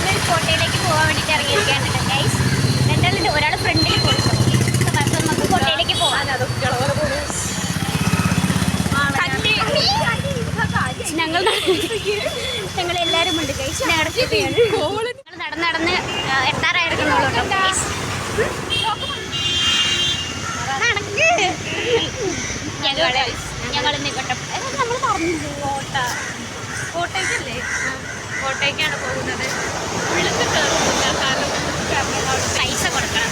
ഞങ്ങൾ കോട്ടയിലേക്ക് പോകാൻ വേണ്ടിയിട്ട് ഇറങ്ങിയിരിക്കുകയാണ് കേട്ടോ ഗൈസ് രണ്ടാളുണ്ട് ഒരാൾ ഫ്രണ്ടിൽ പോയി. അപ്പം നമുക്ക് കോട്ടയിലേക്ക് പോകാം ഞങ്ങൾ ഞങ്ങൾ എല്ലാവരും ഉണ്ട് ഗൈസ് ഞങ്ങൾ നടന്ന് നടന്ന് എത്താറായിരിക്കുന്നുള്ളൂ ഗൈസ് ഞങ്ങൾ ഞങ്ങൾ നിക്കട്ടെ നമ്മൾ പറഞ്ഞില്ലേ കോട്ട കോട്ടയ്ക്കല്ലേ കോട്ടയ്ക്കാണ് പോകുന്നത്. ഉള്ളിൽ കയറുന്നില്ല കാരണം പൈസ കൊടുക്കണം.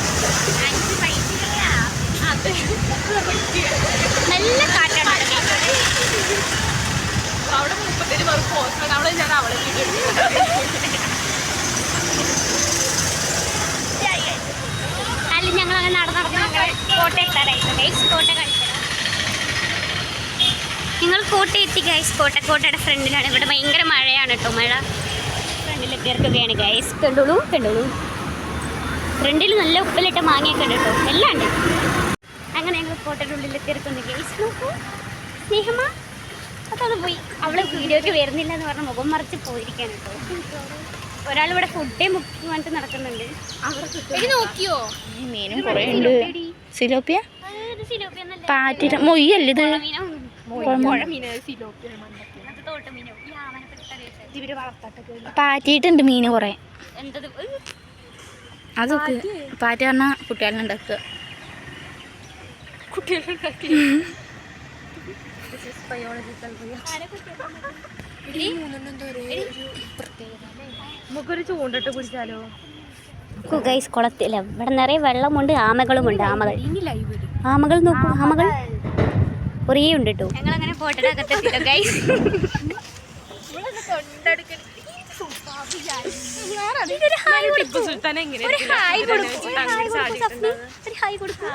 അഞ്ച് പൈസ അത് നല്ല കാറ്റാണ് അവിടെ മുപ്പത്തേര് പേർ പോസ്റ്റാണ് അവിടെ ഞാൻ അവളെ അല്ല ഞങ്ങൾ അങ്ങനെ നടന്നു നടന്ന് ഞങ്ങൾ കോട്ട കളിച്ചത് നിങ്ങൾ കോട്ട എത്തി ഗൈസ് കോട്ട കോട്ടയുടെ ഫ്രണ്ടിലാണ്. ഇവിടെ ഭയങ്കര മഴയാണ് കേട്ടോ മഴ ഫ്രണ്ടിലൊക്കെ ഇറക്കുകയാണ് ഗൈസ് കണ്ടോളൂ കണ്ടോളൂ. ഫ്രണ്ടിൽ നല്ല ഉപ്പിലിട്ട മാങ്ങയൊക്കെ ഉണ്ട് കേട്ടോ എല്ലാം ഉണ്ട്. അങ്ങനെ ഞങ്ങൾ കോട്ടയുടെ ഉള്ളിലൊക്കെ ഇറക്കുന്നു ഗൈസ് നോക്കൂ. സ്നേഹമ. അപ്പോൾ അത് പോയി. അവളെ വീഡിയോയ്ക്ക് വരുന്നില്ല എന്ന് പറഞ്ഞ മുഖം മറിച്ച് പോയിരിക്കാൻ കേട്ടോ ഒരാളിവിടെ ഫുഡേ മുക്കി വന്നിട്ട് നടക്കുന്നുണ്ട്. നോക്കിയോ? മീനും കുറേ ഉണ്ട്. സിലോപ്പിയ. പാറ്റിട്ട് മൊയ്യല്ലേ ഇത്? പാറ്റിയിട്ടുണ്ട് മീന്? കുറേ. അതൊക്കെ. പാറ്റ. പറഞ്ഞാൽ കുട്ടികളെ ഉണ്ടാക്കുക. കുട്ടികളുണ്ടാക്കി നമുക്കൊരു ചൂണ്ടിട്ട് പിടിച്ചാലോ നോക്കൂ ഗൈസ് കുളത്തില്ല ഇവിടെ നിറയെ വെള്ളമുണ്ട് ആമകളുമുണ്ട് ആമകൾ. ആമകൾ നോക്കൂ ആമകൾ. കുറേ ഉണ്ട് കേട്ടോ ഫോട്ടോ അകത്തെത്തിട്ടോ ഗൈസ് ഒരു ഹായ് കൊടുക്കും. ചാടിയിട്ടുണ്ടാവും. ഒരു ഹായ് കൊടുക്കും.